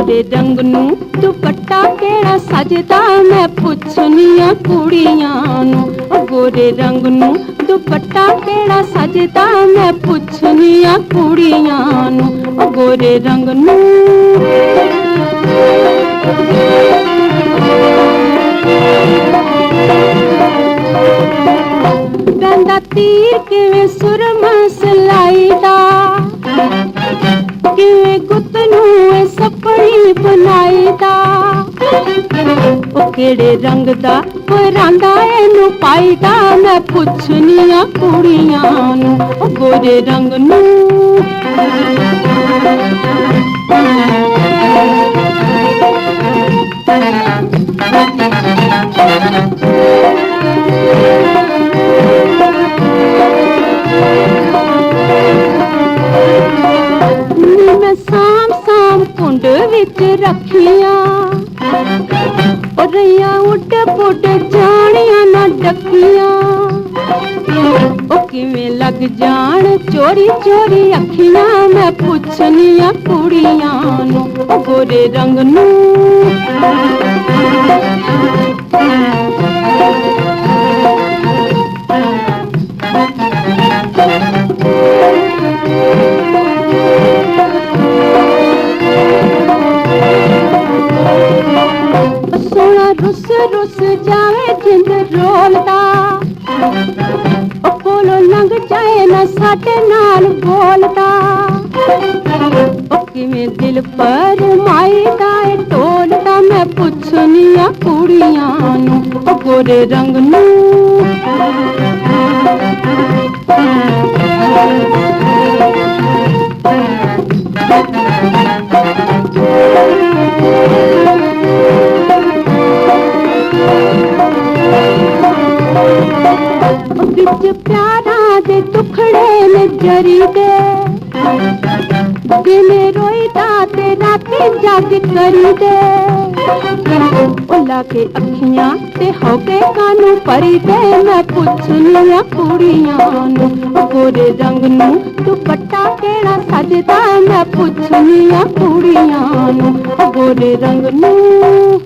ਗੋਰੇ ਰੰਗ ਨੂੰ ਦੁਪੱਟਾ ਕਿਹੜਾ ਸਜਦਾ? ਮੈਂ ਪੁੱਛਨੀਆਂ ਕੁੜੀਆਂ ਨੂੰ ਗੋਰੇ ਰੰਗ ਨੂੰ ਦੁਪੱਟਾ ਕਿਹੜਾ ਸਜਦਾ? ਮੈਂ ਪੁੱਛਨੀਆਂ ਕੁੜੀਆਂ ਨੂੰ ਗੋਰੇ ਰੰਗ ਨੂੰ। ਬੰਦਾ ਤੀਰ ਕਿਵੇਂ ਸੁਰਮਾ ਸਲਾਈ ਦਾ ਬਣਾਈ ਦਾ ਉਹ ਕਿਹੜੇ ਰੰਗ ਦਾ ਪਰਾਂਦਾ ਇਹਨੂੰ ਪਾਈਦਾ? ਮੈਂ ਪੁੱਛਨੀਆਂ ਕੁੜੀਆਂ ਨੂੰ, ਉਹ ਗੋਰੇ ਰੰਗ ਨੂੰ ਨੀ। ਵਿੱਚ ਰੱਖੀਆਂ। ਉਹ ਉੱਡ ਪੁੱਡ ਜਾਣੀਆਂ ਨਾ ਡੱਕੀਆਂ। ਉਹ ਕਿਵੇਂ ਲੱਗ ਜਾਣ ਚੋਰੀ ਚੋਰੀ ਅੱਖੀਆਂ ਮੈਂ ਪੁੱਛਨੀਆਂ ਕੁੜੀਆਂ ਨੂੰ। ਉਹ ਗੋਰੇ ਰੰਗ ਨੂੰ ਸੋਹਣਾ ਰੁੱਸ ਰੁੱਸ ਜਾਵੇ ਜਿੰਦ ਰੋਲਦਾ। ਉਹ ਕੋਲੋਂ ਲੰਘ ਜਾਏ ਨਾ ਸਾਡੇ ਨਾਲ ਬੋਲਦਾ। ਉਹ ਕਿਵੇਂ ਦਿਲ ਪਰ ਮਾਇਦਾ ਏ ਢੋਲਦਾ ਮੈਂ ਆ ਕੁੜੀਆਂ ਨੂੰ, ਉਹ ਗੋਰੇ ਰੰਗ ਨੂੰ। ਵਿੱਚ ਪਿਆਰਾਂ ਦੇ ਟੁਕੜੇ ਨੇ ਜਰੀ ਦਿਨੇ ਰੋਈਦਾ ਤੇ ਰਾਤੀ ਜਾਗ ਕਰੀ ਦੇ। ਕੇ ਅੱਖੀਆਂ ਤੇ ਹੋ ਕੇ ਕਾਨੂੰ ਪਰੀ ਦੇ। ਮੈਂ ਪੁੱਛਨੀਆਂ ਕੁੜੀਆਂ ਨੂੰ, ਉਹ ਗੋਰੇ ਰੰਗ ਨੂੰ ਦੁਪੱਟਾ ਕਿਹੜਾ ਸਜਦਾ? ਮੈਂ ਪੁੱਛਨੀਆਂ ਕੁੜੀਆਂ ਨੂੰ, ਉਹ ਗੋਰੇ ਰੰਗ ਨੂੰ।